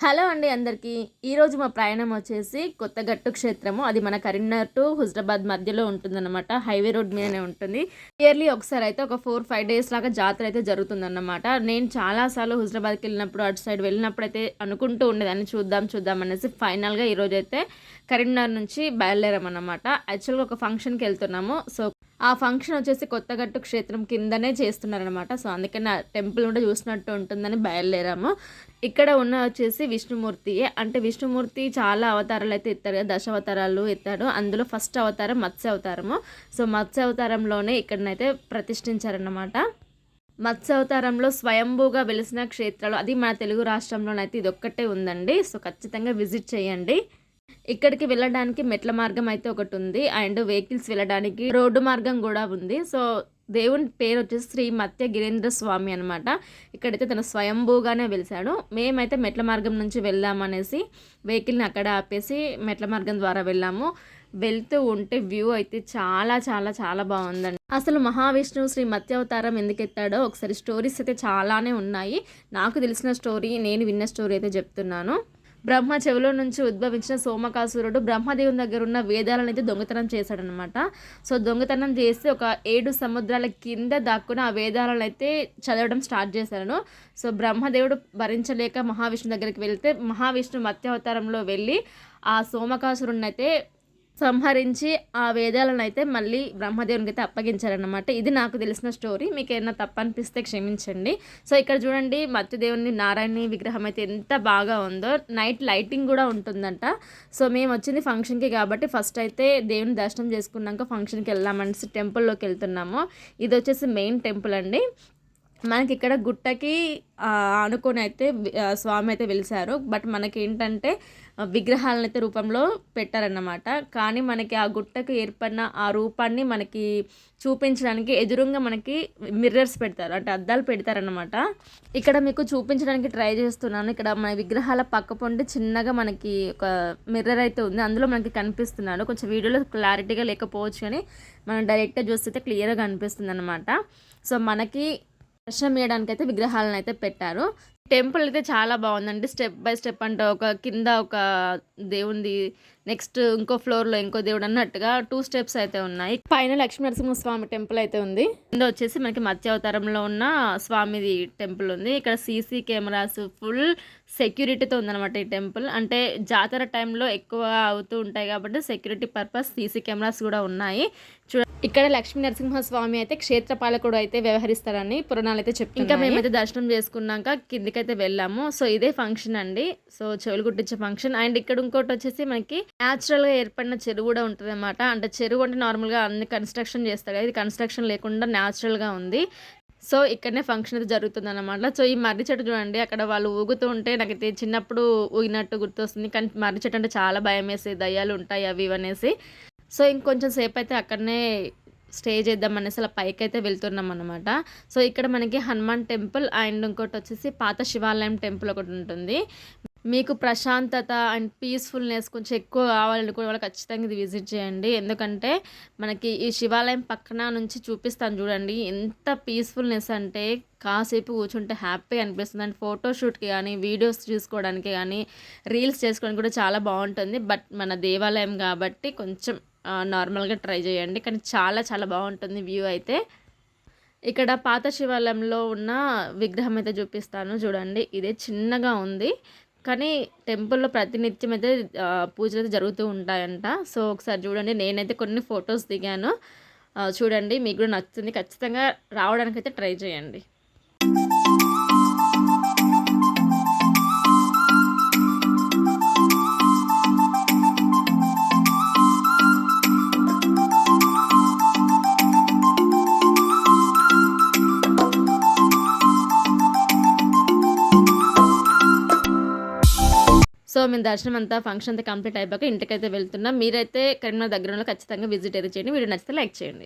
Hello అండి అందరికీ. ఈరోజు మా ప్రయాణం వచ్చేసి కొత్తగట్టు క్షేత్రము. అది మన కరీంనగర్ టు హుజరాబాద్ మధ్యలో ఉంటుందన్నమాట. హైవే రోడ్ మీదనే ఉంటుంది. ఇయర్లీ ఒకసారి అయితే ఒక ఫోర్ ఫైవ్ డేస్ లాగా జాతర అయితే జరుగుతుందన్నమాట. నేను చాలాసార్లు హుజరాబాద్కి వెళ్ళినప్పుడు అటు సైడ్ వెళ్ళినప్పుడు అయితే అనుకుంటూ ఉండేదాన్ని. చూద్దాం చూద్దాం అనేసి ఫైనల్గా ఈరోజు అయితే కరీంనగర్ నుంచి బయలుదేరామన్నమాట. యాక్చువల్గా ఒక ఫంక్షన్కి వెళ్తున్నాము. సో ఆ ఫంక్షన్ వచ్చేసి కొత్తగట్టు క్షేత్రం కిందనే చేస్తున్నారనమాట సో అందుకని ఆ టెంపుల్ కూడా చూసినట్టు ఉంటుందని బయలుదేరాము. ఇక్కడ ఉన్న వచ్చేసి విష్ణుమూర్తి అంటే విష్ణుమూర్తి చాలా అవతారాలు అయితే ఎత్తారు కదా దశావతారాలు ఎత్తాడు అందులో ఫస్ట్ అవతారం మత్స్య అవతారము సో మత్స్య అవతారంలోనే ఇక్కడనైతే ప్రతిష్ఠించారన్నమాట. మత్స్య అవతారంలో స్వయంభూగా వెలిసిన క్షేత్రాలు అది మన తెలుగు రాష్ట్రంలోనైతే ఇది ఒక్కటే ఉందండి. సో ఖచ్చితంగా విజిట్ చేయండి. ఇక్కడికి వెళ్ళడానికి మెట్ల మార్గం అయితే ఒకటి ఉంది అండ్ వెహికల్స్ వెళ్ళడానికి రోడ్డు మార్గం కూడా ఉంది. సో దేవుని పేరు వచ్చేసి శ్రీ మత్య గిరేంద్ర స్వామి అనమాట ఇక్కడైతే తన స్వయంభూగానే వెలిసాడు మేమైతే మెట్ల మార్గం నుంచి వెళ్దామనేసి వెహికల్ని అక్కడ ఆపేసి మెట్ల మార్గం ద్వారా వెళ్ళాము. వెళ్తూ ఉంటే వ్యూ అయితే చాలా చాలా చాలా బాగుందండి. అసలు మహావిష్ణువు శ్రీ మత్స్యావతారం ఎందుకు ఎత్తాడో ఒకసారి స్టోరీస్ అయితే చాలానే ఉన్నాయి. నాకు తెలిసిన స్టోరీ నేను విన్న స్టోరీ అయితే చెప్తున్నాను. బ్రహ్మ చెవిలో నుంచి ఉద్భవించిన సోమకాసురుడు బ్రహ్మదేవుని దగ్గర ఉన్న వేదాలను అయితే దొంగతనం చేశాడనమాట సో దొంగతనం చేసి ఒక ఏడు సముద్రాల కింద దాక్కుని ఆ వేదాలను అయితే చదవడం స్టార్ట్ చేశాను సో బ్రహ్మదేవుడు భరించలేక మహావిష్ణు దగ్గరికి వెళ్తే మహావిష్ణు మత్స్యావతారంలో వెళ్ళి ఆ సోమకాసురుణ్ణి అయితే సంహరించి ఆ వేదాలను అయితే మళ్ళీ బ్రహ్మదేవునికి అయితే అప్పగించారనమాట ఇది నాకు తెలిసిన స్టోరీ. మీకు ఏమైనా తప్పనిపిస్తే క్షమించండి. సో ఇక్కడ చూడండి మత్స్యదేవుని నారాయణి విగ్రహం అయితే ఎంత బాగా ఉందో. నైట్ లైటింగ్ కూడా ఉంటుందంట. సో మేము వచ్చింది ఫంక్షన్కి కాబట్టి ఫస్ట్ అయితే దేవుని దర్శనం చేసుకున్నాక ఫంక్షన్కి వెళ్దామనేసి టెంపుల్లోకి వెళ్తున్నాము. ఇది వచ్చేసి మెయిన్ టెంపుల్ అండి. మనకి ఇక్కడ గుట్టకి అనుకొని అయితే స్వామి అయితే వెలిసారు. బట్ మనకి ఏంటంటే విగ్రహాలనైతే అయితే రూపంలో పెట్టారన్నమాట. కానీ మనకి ఆ గుట్టకు ఏర్పడిన ఆ రూపాన్ని మనకి చూపించడానికి ఎదురుగా మనకి మిర్రర్స్ పెడతారు. అంటే అద్దాలు పెడతారనమాట ఇక్కడ మీకు చూపించడానికి ట్రై చేస్తున్నాను. ఇక్కడ మన విగ్రహాల పక్క పొండి చిన్నగా మనకి ఒక మిర్రర్ అయితే ఉంది. అందులో మనకి కనిపిస్తున్నాడు. కొంచెం వీడియోలో క్లారిటీగా లేకపోవచ్చు కానీ మనం డైరెక్ట్గా చూస్తే క్లియర్గా కనిపిస్తుంది అనమాట సో మనకి దర్శనం వేయడానికి అయితే విగ్రహాలను అయితే పెట్టారు. టెంపుల్ అయితే చాలా బాగుందండి. స్టెప్ బై స్టెప్ అంటే ఒక కింద ఒక దేవుంది నెక్స్ట్ ఇంకో ఫ్లోర్లో ఇంకో దేవుడు అన్నట్టుగా టూ స్టెప్స్ అయితే ఉన్నాయి. పైన లక్ష్మీ నరసింహస్వామి టెంపుల్ అయితే ఉంది. కింద వచ్చేసి మనకి మత్స్య అవతారంలో ఉన్న స్వామిది టెంపుల్ ఉంది. ఇక్కడ సీసీ కెమెరాస్ ఫుల్ సెక్యూరిటీతో ఉందన్నమాట ఈ టెంపుల్. అంటే జాతర టైంలో ఎక్కువ అవుతూ ఉంటాయి కాబట్టి సెక్యూరిటీ పర్పస్ సీసీ కెమెరాస్ కూడా ఉన్నాయి. చూడ ఇక్కడ లక్ష్మీ నరసింహస్వామి అయితే క్షేత్రపాలకుడు అయితే వ్యవహరిస్తారని పురాణాలు అయితే చెప్పి ఇంకా మేమైతే దర్శనం చేసుకున్నాక అయితే వెళ్ళాము. సో ఇదే ఫంక్షన్ అండి. సో చెవులు కుట్టించే ఫంక్షన్ అండ్ ఇక్కడ ఇంకోటి వచ్చేసి మనకి న్యాచురల్గా ఏర్పడిన చెరువు కూడా ఉంటుంది అనమాట అంటే చెరువు అంటే నార్మల్గా అన్ని కన్స్ట్రక్షన్ చేస్తారు ఇది కన్స్ట్రక్షన్ లేకుండా న్యాచురల్గా ఉంది. సో ఇక్కడనే ఫంక్షన్ అయితే జరుగుతుంది అనమాట సో ఈ మర్రి చెట్టు చూడండి. అక్కడ వాళ్ళు ఊగుతూ ఉంటే నాకైతే చిన్నప్పుడు ఊగినట్టు గుర్తొస్తుంది. కానీ మర్రి చెట్టు అంటే చాలా భయం వేసి దయ్యాలు ఉంటాయి అవి అనేసి. సో ఇంకొంచెం సేపు అయితే అక్కడనే స్టే చేద్దాం అనేసి అలా పైకి అయితే వెళ్తున్నాం అనమాట సో ఇక్కడ మనకి హనుమాన్ టెంపుల్ అండ్ ఇంకోటి వచ్చేసి పాత శివాలయం టెంపుల్ ఒకటి ఉంటుంది. మీకు ప్రశాంతత అండ్ పీస్ఫుల్నెస్ కొంచెం ఎక్కువ కావాలనుకునే వాళ్ళు ఖచ్చితంగా ఇది విజిట్ చేయండి. ఎందుకంటే మనకి ఈ శివాలయం పక్కన నుంచి చూపిస్తాను చూడండి. ఎంత పీస్ఫుల్నెస్ అంటే కాసేపు కూర్చుంటే హ్యాపీ అనిపిస్తుంది. అండ్ ఫోటోషూట్కి కానీ వీడియోస్ చూసుకోవడానికి కానీ రీల్స్ చేసుకోవడానికి కూడా చాలా బాగుంటుంది. బట్ మన దేవాలయం కాబట్టి కొంచెం నార్మల్గా ట్రై చేయండి. కానీ చాలా చాలా బాగుంటుంది వ్యూ అయితే. ఇక్కడ పాత శివాలయంలో ఉన్న విగ్రహం అయితే చూపిస్తాను. చూడండి ఇదే చిన్నగా ఉంది. కానీ టెంపుల్లో ప్రతినిత్యం అయితే పూజలు అయితే జరుగుతూ ఉంటాయంట. సో ఒకసారి చూడండి నేనైతే కొన్ని ఫొటోస్ దిగాను. చూడండి మీకు కూడా నచ్చుతుంది. ఖచ్చితంగా రావడానికి అయితే ట్రై చేయండి. సో మేము దర్శనం అంతా ఫంక్షన్ అంతా కంప్లీట్ అయిపోయాక ఇంటికైతే వెళ్తున్నాం. మీరైతే కరీంనగర్ దగ్గరలో ఖచ్చితంగా విజిట్ అయితే చేయండి. వీడియో నచ్చితే లైక్ చేయండి.